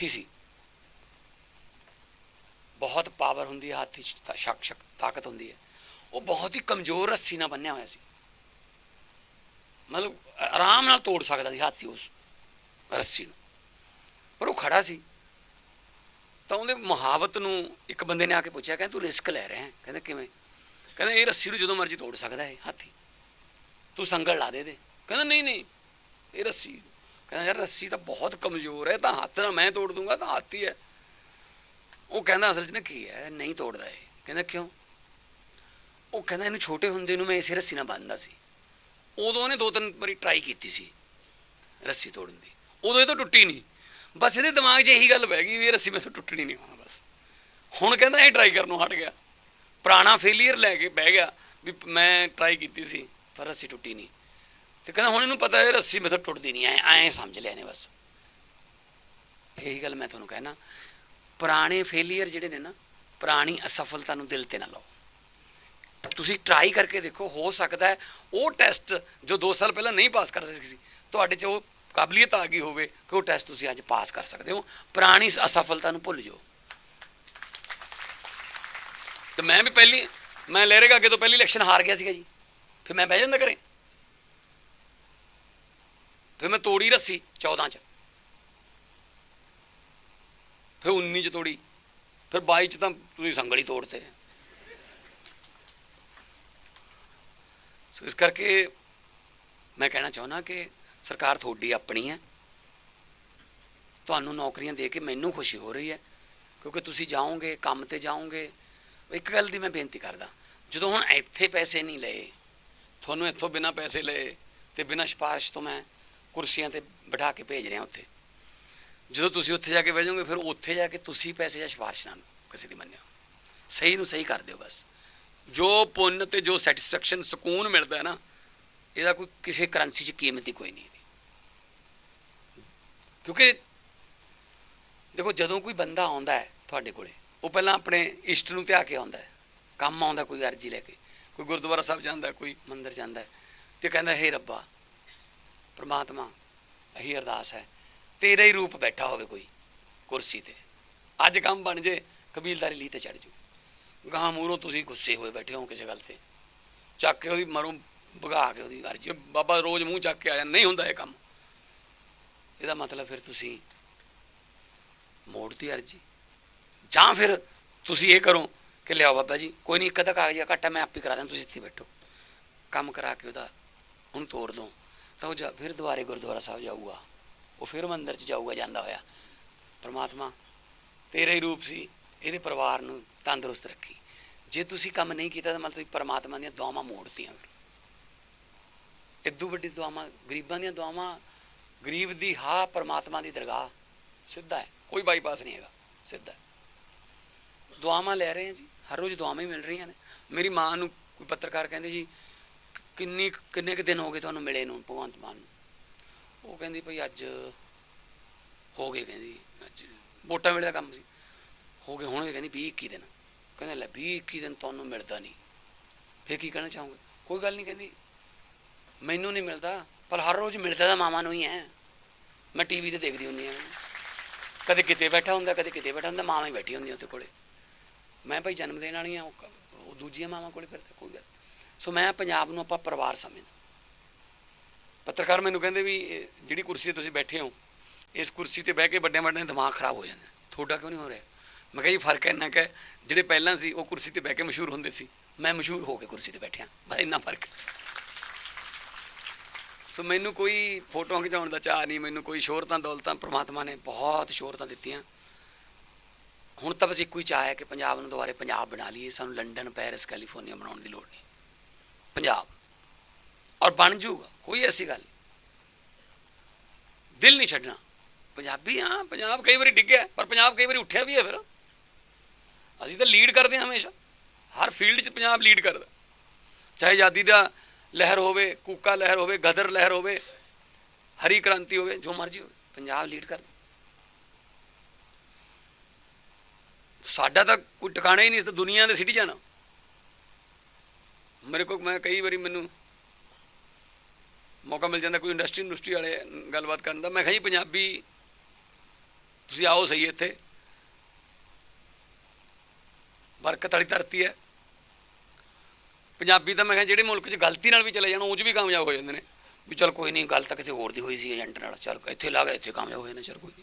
ਹਾਥੀ ਸੀ। ਬਹੁਤ ਪਾਵਰ ਹੁੰਦੀ ਹੈ, ਹਾਥੀ ਸ਼ਕ ਸ਼ਕ, ਤਾਕਤ ਹੁੰਦੀ ਹੈ। ਉਹ ਬਹੁਤ ਹੀ ਕਮਜ਼ੋਰ ਰੱਸੀ ਨਾਲ ਬੰਨਿਆ ਹੋਇਆ ਸੀ। ਮਤਲਬ ਆਰਾਮ ਨਾਲ ਤੋੜ ਸਕਦਾ ਸੀ ਹਾਥੀ ਉਸ ਰੱਸੀ ਨੂੰ। ਪਰ ਉਹ ਖੜਾ ਸੀ। ਤਾਂ ਉਹਦੇ ਮੁਹਾਵਤ ਨੂੰ ਇੱਕ ਬੰਦੇ ਨੇ ਆ ਕੇ ਪੁੱਛਿਆ, ਕਹਿੰਦਾ ਤੂੰ ਰਿਸਕ ਲੈ ਰਿਹਾ ਹੈ। ਕਹਿੰਦਾ ਕਿਵੇਂ? ਕਹਿੰਦਾ ਇਹ ਰੱਸੀ ਨੂੰ ਜਦੋਂ ਮਰਜ਼ੀ ਤੋੜ ਸਕਦਾ ਹੈ, ਹਾਥੀ। ਤੂੰ ਸੰਗਲ ਲਾ ਦੇ ਦੇ ਕਹਿੰਦਾ ਨਹੀਂ ਨਹੀਂ, ਇਹ ਰੱਸੀ ਕਹਿੰਦਾ ਯਾਰ ਰੱਸੀ ਤਾਂ ਬਹੁਤ ਕਮਜ਼ੋਰ ਹੈ, ਤਾਂ ਹੱਥ ਨਾਲ ਮੈਂ ਤੋੜ ਦੂੰਗਾ ਤਾਂ ਹੱਥ ਹੀ ਹੈ। ਉਹ ਕਹਿੰਦਾ ਅਸਲ 'ਚ ਨਾ ਕੀ ਹੈ, ਨਹੀਂ ਤੋੜਦਾ ਇਹ। ਕਹਿੰਦਾ ਕਿਉਂ? ਉਹ ਕਹਿੰਦਾ ਇਹਨੂੰ ਛੋਟੇ ਹੁੰਦੇ ਨੂੰ ਮੈਂ ਇਸੇ ਰੱਸੀ ਨਾਲ ਬੰਨਦਾ ਸੀ। ਉਦੋਂ ਉਹਨੇ ਦੋ ਤਿੰਨ ਵਾਰੀ ਟਰਾਈ ਕੀਤੀ ਸੀ ਰੱਸੀ ਤੋੜਨ ਦੀ। ਉਦੋਂ ਇਹ ਤਾਂ ਟੁੱਟੀ ਨਹੀਂ। ਬਸ ਇਹਦੇ ਦਿਮਾਗ 'ਚ ਇਹੀ ਗੱਲ ਬਹਿ ਗਈ ਵੀ ਇਹ ਰੱਸੀ ਮੈਥੋਂ ਟੁੱਟਣੀ ਨਹੀਂ ਹੁਣ ਬਸ। ਹੁਣ ਕਹਿੰਦਾ ਇਹ ਟਰਾਈ ਕਰਨੋਂ ਹਟ ਗਿਆ। ਪੁਰਾਣਾ ਫੇਲਿਅਰ ਲੈ ਕੇ ਬਹਿ ਗਿਆ ਵੀ ਮੈਂ ਟਰਾਈ ਕੀਤੀ ਸੀ, ਪਰ ਰੱਸੀ ਟੁੱਟੀ ਨਹੀਂ। ਤੇ ਕਹਿੰਦਾ ਹੁਣ ਇਹਨੂੰ ਪਤਾ ਇਹ ਰੱਸੀ ਮੈਥੋਂ ਟੁੱਟਦੀ ਨਹੀਂ, ਐ ਐ ਸਮਝ ਲਿਆ ਨੇ ਬਸ। ਇਹੀ ਗੱਲ ਮੈਂ ਤੁਹਾਨੂੰ ਕਹਿਣਾ, ਪੁਰਾਣੇ ਫੇਲਿਅਰ ਜਿਹੜੇ ਨੇ ਨਾ, ਪੁਰਾਣੀ ਅਸਫਲਤਾ ਨੂੰ ਦਿਲ ਤੇ ਨਾ ਲਾਓ। ਤੁਸੀਂ ਟਰਾਈ ਕਰਕੇ ਦੇਖੋ, ਹੋ ਸਕਦਾ ਹੈ ਉਹ ਟੈਸਟ ਜੋ 2 ਸਾਲ ਪਹਿਲਾਂ ਨਹੀਂ ਪਾਸ ਕਰ ਸਕੇ ਸੀ, ਤੁਹਾਡੇ 'ਚ ਉਹ ਕਾਬਲੀਅਤ ਆ ਗਈ ਹੋਵੇ ਕਿ ਉਹ ਟੈਸਟ ਤੁਸੀਂ ਅੱਜ ਪਾਸ ਕਰ ਸਕਦੇ ਹੋ। ਪੁਰਾਣੀ ਅਸਫਲਤਾ ਨੂੰ ਭੁੱਲ ਜਾਓ। ਤੇ ਮੈਂ ਵੀ ਪਹਿਲੀ, ਮੈਂ ਲਹਿਰੇਗਾ ਅੱਗੇ ਤੋਂ ਪਹਿਲੀ ਇਲੈਕਸ਼ਨ ਹਾਰ ਗਿਆ ਸੀਗਾ ਜੀ। ਫਿਰ ਮੈਂ ਬਹਿ ਜਾਂਦਾ ਘਰੇ। ਫਿਰ ਮੈਂ ਤੋੜੀ ਰੱਸੀ 14 ਚ। ਫਿਰ 19 ਚ ਤੋੜੀ। ਫਿਰ 22 ਚ ਤਾਂ ਤੁਸੀਂ ਸੰਗਲੀ ਤੋੜਤੇ। ਸੋ ਇਸ ਕਰਕੇ ਮੈਂ ਕਹਿਣਾ ਚਾਹੁੰਦਾ ਕਿ ਸਰਕਾਰ ਤੁਹਾਡੀ ਆਪਣੀ ਹੈ। ਤੁਹਾਨੂੰ ਨੌਕਰੀਆਂ ਦੇ ਕੇ ਮੈਨੂੰ ਖੁਸ਼ੀ ਹੋ ਰਹੀ ਹੈ। ਕਿਉਂਕਿ ਤੁਸੀਂ ਜਾਓਗੇ, ਕੰਮ ਤੇ ਜਾਓਗੇ। ਇੱਕ ਗੱਲ ਦੀ ਮੈਂ ਬੇਨਤੀ ਕਰਦਾ। ਜਦੋਂ ਹੁਣ ਇੱਥੇ ਪੈਸੇ ਨਹੀਂ ਲਏ, ਤੁਹਾਨੂੰ ਇੱਥੋਂ ਬਿਨਾਂ ਪੈਸੇ ਲਏ ਤੇ ਬਿਨਾਂ ਸਿਫਾਰਿਸ਼ ਤੋਂ ਮੈਂ ਕੁਰਸੀਆਂ ਤੇ ਬਿਠਾ ਕੇ ਭੇਜ ਰਿਹਾ ਉੱਥੇ। ਜਦੋਂ ਤੁਸੀਂ ਉੱਥੇ ਜਾ ਕੇ ਬਹਿ ਜਾਓਗੇ ਫਿਰ ਉੱਥੇ ਜਾ ਕੇ ਤੁਸੀਂ ਪੈਸੇ ਜਾਂ ਸਿਫਾਰਿਸ਼ ਨਾ ਕਿਸੇ ਦੀ ਮੰਨਿਓ। ਸਹੀ ਨੂੰ ਸਹੀ ਕਰ ਦਿਓ ਬਸ। ਜੋ ਪੁੰਨ ਤੇ ਜੋ ਸੈਟੀਸਫੈਕਸ਼ਨ ਸਕੂਨ ਮਿਲਦਾ ਹੈ ਨਾ ਇਹਦਾ ਕੋਈ ਕਿਸੇ ਕਰੰਸੀ 'ਚ ਕੀਮਤ ਹੀ ਕੋਈ ਨਹੀਂ ਇਹਦੀ ਕਿਉਂਕਿ ਦੇਖੋ ਜਦੋਂ ਕੋਈ ਬੰਦਾ ਆਉਂਦਾ ਹੈ ਤੁਹਾਡੇ ਕੋਲੇ ਉਹ ਪਹਿਲਾਂ ਆਪਣੇ ਇਸ਼ਟ ਨੂੰ ਧਿਆ ਕੇ ਆਉਂਦਾ ਹੈ। ਕੰਮ ਆਉਂਦਾ ਕੋਈ ਅਰਜੀ ਲੈ ਕੇ ਕੋਈ ਗੁਰਦੁਆਰਾ ਸਾਹਿਬ ਜਾਂਦਾ ਕੋਈ ਮੰਦਿਰ ਜਾਂਦਾ ਹੈ, ਤੇ ਕਹਿੰਦਾ ਹੇ ਰੱਬਾ ਪ੍ਰਮਾਤਮਾ ਇਹੀ ਅਰਦਾਸ ਹੈ। ਤੇਰਾ ਹੀ ਰੂਪ ਬੈਠਾ ਹੋਵੇ ਕੋਈ ਕੁਰਸੀ ਤੇ। ਅੱਜ ਕੰਮ ਬਣ ਜੇ, ਕਬੀਲਦਾਰੀ ਲਈ ਤੇ ਚੜ ਜੂ ਗਾਂ ਮੂਹਰੋਂ ਤੁਸੀਂ ਗੁੱਸੇ ਹੋਏ ਬੈਠੇ ਹੋ ਕਿਸੇ ਗੱਲ ਤੇ। ਚੱਕ ਕੇ ਉਹਦੀ ਮਰੋਂ ਭਗਾ ਕੇ ਉਹਦੀ ਅਰਜੀ। ਬਾਬਾ ਰੋਜ਼ ਮੂੰਹ ਚੱਕ ਕੇ ਆਇਆ ਨਹੀਂ ਹੁੰਦਾ ਇਹ ਕੰਮ। ਇਹਦਾ ਮਤਲਬ ਫਿਰ ਤੁਸੀਂ ਮੋੜਤੀ ਅਰਜੀ। ਜਾਂ ਫਿਰ ਤੁਸੀਂ ਇਹ ਕਰੋ ਕਿ ਲਿਆਓ ਬਾਬਾ ਜੀ, ਕੋਈ ਨਹੀਂ, ਇੱਕ ਅੱਧਾ ਕਾਗਜ਼ ਘੱਟਾ ਮੈਂ ਆਪੇ ਕਰਾ ਦਾਂ ਤੁਸੀਂ ਇੱਥੇ ਬੈਠੋ। ਕੰਮ ਕਰਾ ਕੇ ਉਹਦਾ ਉਹਨੂੰ ਤੋੜ ਦੋ ਤਾਂ ਉਹ ਜਾ ਫਿਰ ਦੁਬਾਰੇ ਗੁਰਦੁਆਰਾ ਸਾਹਿਬ ਜਾਊਗਾ। ਉਹ ਫਿਰ ਮੰਦਰ 'ਚ ਜਾਊਗਾ, ਜਾਂਦਾ ਹੋਇਆ। ਪਰਮਾਤਮਾ, ਤੇਰਾ ਹੀ ਰੂਪ ਸੀ, ਇਹਦੇ ਪਰਿਵਾਰ ਨੂੰ ਤੰਦਰੁਸਤ ਰੱਖੀ। ਜੇ ਤੁਸੀਂ ਕੰਮ ਨਹੀਂ ਕੀਤਾ ਤਾਂ ਮਤਲਬ ਪਰਮਾਤਮਾ ਦੀਆਂ ਦੁਆਵਾਂ ਮੋੜਤੀਆਂ। ਇਦੋਂ ਵੱਡੀ ਦੁਆਵਾਂ, ਗਰੀਬਾਂ ਦੀਆਂ ਦੁਆਵਾਂ, ਗਰੀਬ ਦੀ ਹਾਂ ਪਰਮਾਤਮਾ ਦੀ ਦਰਗਾਹ, ਸਿੱਧਾ ਹੈ। ਕੋਈ ਬਾਈਪਾਸ ਨਹੀਂ ਹੈਗਾ, ਸਿੱਧਾ ਦੁਆਵਾਂ ਲੈ ਰਹੇ ਹਾਂ ਜੀ, ਹਰ ਰੋਜ਼ ਦੁਆਵਾਂ ਹੀ ਮਿਲ ਰਹੀਆਂ ਨੇ। ਮੇਰੀ ਮਾਂ ਨੂੰ ਕੋਈ ਪੱਤਰਕਾਰ ਕਹਿੰਦੇ ਜੀ ਕਿੰਨੀ ਕੁ- ਕਿੰਨੇ ਕੁ ਦਿਨ ਹੋ ਗਏ ਤੁਹਾਨੂੰ ਮਿਲੇ ਨੂੰ, ਭਗਵੰਤ ਮਾਨ ਨੂੰ? ਉਹ ਕਹਿੰਦੀ ਭਈ ਅੱਜ ਹੋ ਗਏ, ਕਹਿੰਦੀ, ਅੱਜ ਵੋਟਾਂ ਵੇਲੇ ਦਾ ਕੰਮ ਸੀ। ਹੋ ਗਏ ਹੋਣਗੇ, ਕਹਿੰਦੀ 20 21 ਦਿਨ। ਕਹਿੰਦੇ ਲੈ 20 21 ਦਿਨ ਤੁਹਾਨੂੰ ਮਿਲਦਾ ਨਹੀਂ। ਫੇਰ ਕੀ ਕਹਿਣਾ ਚਾਹੋਗੇ? ਕੋਈ ਗੱਲ ਨਹੀਂ, ਕਹਿੰਦੀ, ਮੈਨੂੰ ਨਹੀਂ ਮਿਲਦਾ, ਪਰ ਹਰ ਰੋਜ਼ ਮਿਲਦਾ ਤਾਂ ਮਾਵਾਂ ਨੂੰ ਹੀ ਹੈ। ਮੈਂ ਟੀਵੀ ਤੇ ਦੇਖਦੀ ਹੁੰਦੀ ਹਾਂ। ਕਦੇ ਕਿਤੇ ਬੈਠਾ ਹੁੰਦਾ, ਕਦੇ ਕਿਤੇ ਬੈਠਾ ਹੁੰਦਾ, ਮਾਵਾਂ ਹੀ ਬੈਠੀ ਹੁੰਦੀਆਂ ਉਹਦੇ ਕੋਲੇ। ਮੈਂ ਭਾਈ ਜਨਮ ਦੇਣ ਵਾਲੀ ਆ ਉਹ ਦੂਜੀਆਂ ਮਾਵਾਂ ਕੋਲੇ ਫਿਰਦਾ, ਕੋਈ ਗੱਲ ਸੋ ਮੈਂ ਪੰਜਾਬ ਨੂੰ ਆਪਾਂ ਪਰਿਵਾਰ ਸਮਝਦਾ। ਪੱਤਰਕਾਰ ਮੈਨੂੰ ਕਹਿੰਦੇ ਵੀ ਜਿਹੜੀ ਕੁਰਸੀ ਤੇ ਤੁਸੀਂ ਬੈਠੇ ਹੋ, ਇਸ ਕੁਰਸੀ ਤੇ ਬਹਿ ਕੇ ਵੱਡੇ ਵੱਡੇ ਦਿਮਾਗ ਖਰਾਬ ਹੋ ਜਾਂਦਾ। ਤੁਹਾਡਾ ਕਿਉਂ ਨਹੀਂ ਹੋ ਰਿਹਾ? ਮੈਂ ਕਿਹਾ ਜੀ, ਫ਼ਰਕ ਇੰਨਾ ਕਿ ਜਿਹੜੇ ਪਹਿਲਾਂ ਸੀ, ਉਹ ਕੁਰਸੀ ਤੇ ਬਹਿ ਕੇ ਮਸ਼ਹੂਰ ਹੁੰਦੇ ਸੀ। ਮੈਂ ਮਸ਼ਹੂਰ ਹੋ ਕੇ ਕੁਰਸੀ ਤੇ ਬੈਠਿਆ। ਬਸ ਇੰਨਾ ਫ਼ਰਕ। ਸੋ ਮੈਨੂੰ ਕੋਈ ਫੋਟੋਆਂ ਖਿਚਾਉਣ ਦਾ ਚਾਹ ਨਹੀਂ, ਮੈਨੂੰ ਕੋਈ ਸ਼ੋਹਰਤਾਂ, ਦੌਲਤਾਂ, ਪ੍ਰਮਾਤਮਾ ਨੇ ਬਹੁਤ ਸ਼ੋਹਰਤਾਂ ਦਿੱਤੀਆਂ। ਹੁਣ ਤਾਂ ਬਸ ਇੱਕੋ ਹੀ ਚਾਹ ਹੈ ਕਿ ਪੰਜਾਬ ਨੂੰ ਦੁਬਾਰੇ ਪੰਜਾਬ ਬਣਾ ਲਈਏ। ਸਾਨੂੰ ਲੰਡਨ, ਪੈਰਿਸ, ਕੈਲੀਫੋਰਨੀਆ ਬਣਾਉਣ ਦੀ ਲੋੜ ਨਹੀਂ। ਪੰਜਾਬ। ਔਰ ਬਣ ਜਾਊਗਾ ਕੋਈ ਐਸੀ ਗੱਲ ਨਹੀਂ। ਦਿਲ ਨਹੀਂ ਛੱਡਣਾ। ਪੰਜਾਬੀ ਹਾਂ, ਪੰਜਾਬ ਕਈ ਵਾਰੀ ਡਿੱਗਿਆ, ਪਰ ਪੰਜਾਬ ਕਈ ਵਾਰੀ ਉੱਠਿਆ ਵੀ ਹੈ ਫਿਰ। ਅਸੀਂ ਤਾਂ ਲੀਡ ਕਰਦੇ ਹਾਂ ਹਮੇਸ਼ਾ। ਹਰ ਫੀਲਡ 'ਚ ਪੰਜਾਬ ਲੀਡ ਕਰਦਾ। ਚਾਹੇ ਆਜ਼ਾਦੀ ਦਾ ਲਹਿਰ ਹੋਵੇ, ਕੂਕਾ ਲਹਿਰ ਹੋਵੇ, ਗਦਰ ਲਹਿਰ ਹੋਵੇ, ਹਰੀ ਕ੍ਰਾਂਤੀ ਹੋਵੇ, ਜੋ ਮਰਜ਼ੀ ਹੋਵੇ, ਪੰਜਾਬ ਲੀਡ ਕਰਦਾ। ਸਾਡਾ ਤਾਂ ਕੋਈ ਟਿਕਾਣਾ ਹੀ ਨਹੀਂ ਤਾਂ ਦੁਨੀਆ ਦੇ ਸਿਟੀ ਜਾਣਾ। ਮੇਰੇ ਕੋਲ ਮੈਂ ਕਈ ਵਾਰੀ ਮੈਨੂੰ ਮੌਕਾ ਮਿਲ ਜਾਂਦਾ ਕੋਈ ਇੰਡਸਟਰੀ ਇੰਡਸਟਰੀ ਵਾਲੇ ਗੱਲਬਾਤ ਕਰਨ ਦਾ। ਮੈਂ ਕਿਹਾ ਜੀ, ਪੰਜਾਬੀ ਤੁਸੀਂ ਆਓ ਸਹੀ ਇੱਥੇ। ਬਰਕਤ ਵਾਲੀ ਧਰਤੀ ਹੈ। ਪੰਜਾਬੀ ਤਾਂ ਮੈਂ ਕਿਹਾ ਜਿਹੜੇ ਮੁਲਕ 'ਚ ਗਲਤੀ ਨਾਲ ਵੀ ਚਲੇ ਜਾਣ, ਉਹ 'ਚ ਵੀ ਕਾਮਯਾਬ ਹੋ ਜਾਂਦੇ ਨੇ। ਵੀ ਚਲ ਕੋਈ ਨਹੀਂ, ਗੱਲ ਤਾਂ ਕਿਸੇ ਹੋਰ ਦੀ ਹੋਈ ਸੀ, ਏਜੰਟ ਨਾਲ। ਚਲ ਇੱਥੇ ਲਾ ਲੱਗ ਇੱਥੇ ਕਾਮਯਾਬ ਹੋਏ ਨੇ, ਚਲ ਕੋਈ ਨਹੀਂ।